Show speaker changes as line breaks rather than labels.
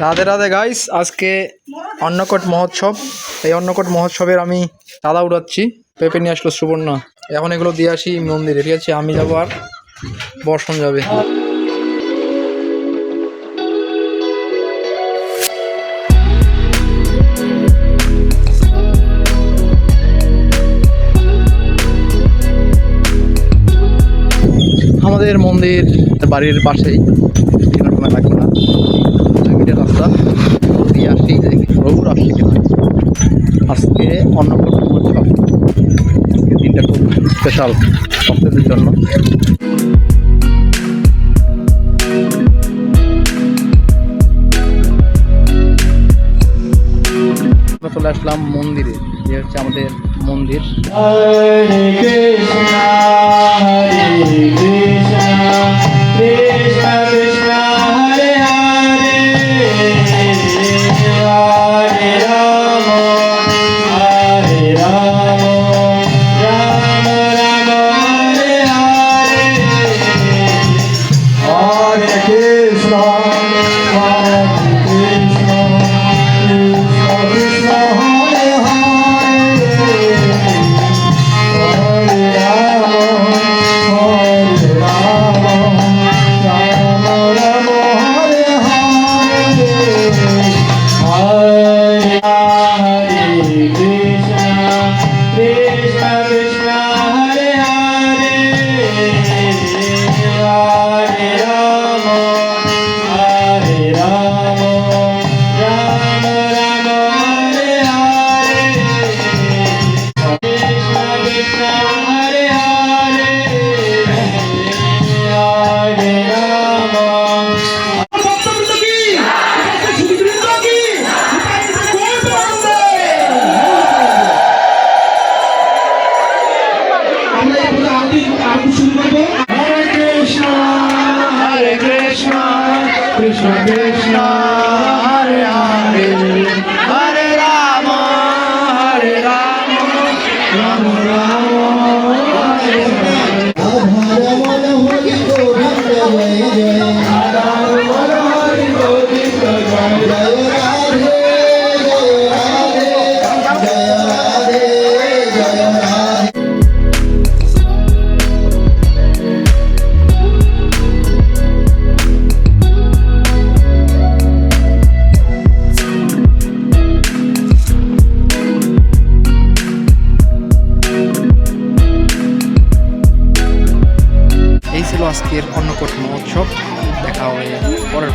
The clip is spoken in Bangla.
রাধে রাধে গাইস আজকে অন্নকট মহোৎসব। এই অন্নকট মহোৎসবের আমি চাঁদা উড়াচ্ছি। পেঁপে নিয়ে আসলো সুবর্ণ। এখন এগুলো দিয়ে আসি মন্দিরে। ঠিক আছে, আমি যাব আর বর্ষণ যাবে। আমাদের মন্দির বাড়ির পাশেই। সময় লাগবে না। দুই মিটার রাস্তা। দিয়ে আসি আসছে কিনা আজকে অন্নপ্রসন্ন আজকে দিনটা খুব স্পেশাল ভক্তদের জন্য। চলে আসলাম মন্দিরে যে হচ্ছে আমাদের মন্দির।
কৃষ্ণ। কৃষ্ণ হরে হরে হরে রাম হরে রাম রাম রাম জয় জয় জয়
আজকের অন্য কঠিন উৎসব দেখা হবে পরের